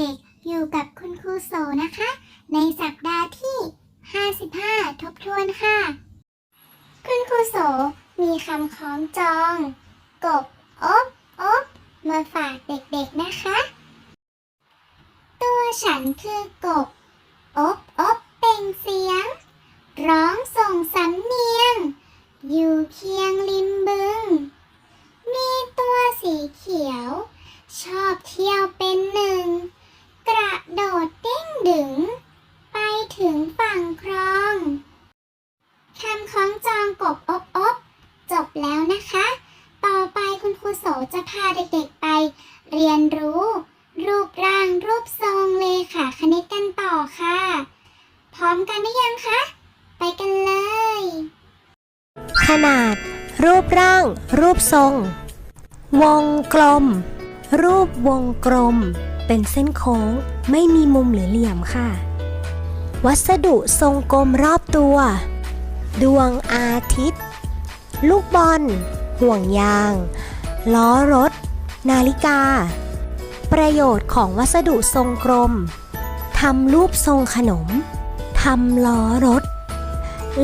ด็กๆ อยู่กับคุณครูโสนะคะ ในสัปดาห์ที่ 55 ทบทวนค่ะ คุณครูโสมีคำคล้องจอง กบอบอบมาฝากเด็กๆนะคะ ตัวฉันคือกบ อบอบเป็นเสียง ร้องส่งสำเนียง อยู่เคียงริมบึง มีตัวสีเขียว ชอบเที่ยวเป็นหนึ่ง โดดเด้งดึง ไปถึงฝั่งคลองคำคล้องจองกบอบอบจบแล้วนะคะ ต่อไปคุณครูโสจะพาเด็กๆไป เรียนรู้ รูปร่างรูปทรงเลขาคณิตกันต่อค่ะ พร้อมกันหรือยังคะ ไปกันเลย ขนาด รูปร่าง รูปทรง วงกลม รูปวงกลม เป็นเส้นโค้ง ไม่มีมุมหรือเหลี่ยมค่ะ วัสดุทรงกลมรอบตัว ดวงอาทิตย์ ลูกบอล ห่วงยาง ล้อรถ นาฬิกา ประโยชน์ของวัสดุทรงกลมทำรูปทรงขนมทำล้อรถ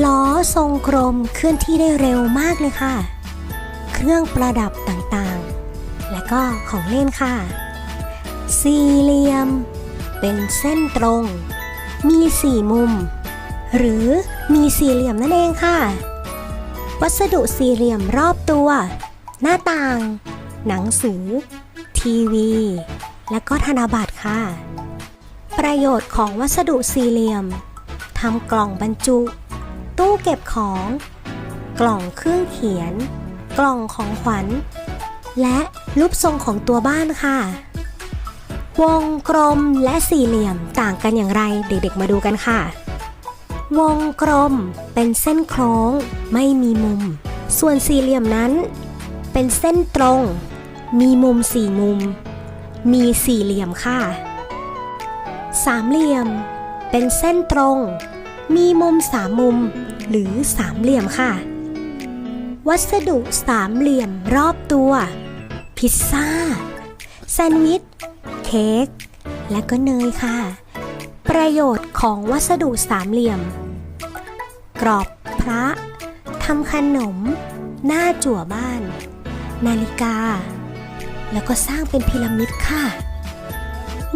ล้อทรงกลมเคลื่อนที่ได้เร็วมากเลยค่ะ เครื่องประดับต่างๆ และก็ของเล่นค่ะ สี่เหลี่ยม เป็นเส้นตรง มีสี่มุม หรือมีสี่เหลี่ยมนั่นเองค่ะ วัสดุสี่เหลี่ยมรอบตัว หน้าต่าง หนังสือ ทีวี และก็ธนบัตรค่ะ ประโยชน์ของวัสดุสี่เหลี่ยมทำกล่องบรรจุ ตู้เก็บของ กล่องเครื่องเขียน กล่องของขวัญ และรูปทรงของตัวบ้านค่ะ วงกลมและสี่เหลี่ยมต่างกันอย่างไรเด็กๆมาดูกันค่ะ วงกลมเป็นเส้นโค้งไม่มีมุม ส่วนสี่เหลี่ยมนั้น เป็นเส้นตรง มีมุมสี่มุม มีสี่เหลี่ยมค่ะ สามเหลี่ยม เป็นเส้นตรง มีมุมสามมุม หรือสามเหลี่ยมค่ะ วัสดุสามเหลี่ยมรอบตัว พิซซ่าแซนด์วิช ค้ก และก็เนยค่ะ ประโยชน์ของวัสดุสามเหลี่ยม กรอบพระทำขนม หน้าจั่วบ้าน นาฬิกา แล้วก็สร้างเป็นพีระมิดค่ะ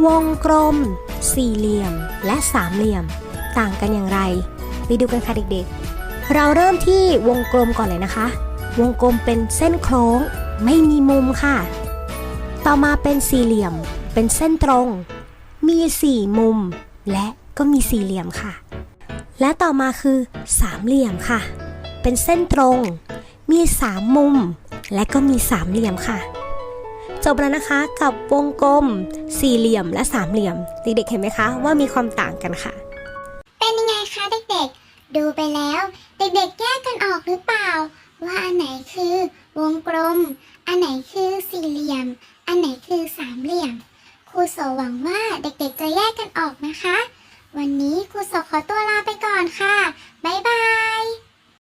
วงกลม สี่เหลี่ยมและสามเหลี่ยม ต่างกันอย่างไร ไปดูกันค่ะเด็กๆ เราเริ่มที่วงกลมก่อนเลยนะคะ วงกลมเป็นเส้นโค้ง ไม่มีมุมค่ะ ต่อมาเป็นสี่เหลี่ยม เป็นเส้นตรง มีสี่มุม และก็มีสี่เหลี่ยมค่ะ และต่อมาคือสามเหลี่ยมค่ะ เป็นเส้นตรง มีสามมุม และก็มีสามเหลี่ยมค่ะ จบแล้วนะคะกับวงกลม สี่เหลี่ยมและสามเหลี่ยม เด็กๆเห็นไหมคะว่ามีความต่างกันค่ะ เป็นยังไงคะเด็กๆ ดูไปแล้ว เด็กๆแยกกันออกหรือเปล่า ว่าอันไหนคือวงกลม อันไหนคือสี่เหลี่ยม อันไหนคือสามเหลี่ยม ครูโสหวังว่าเด็กๆจะแยกกันออกนะคะ วันนี้ครูโสขอตัว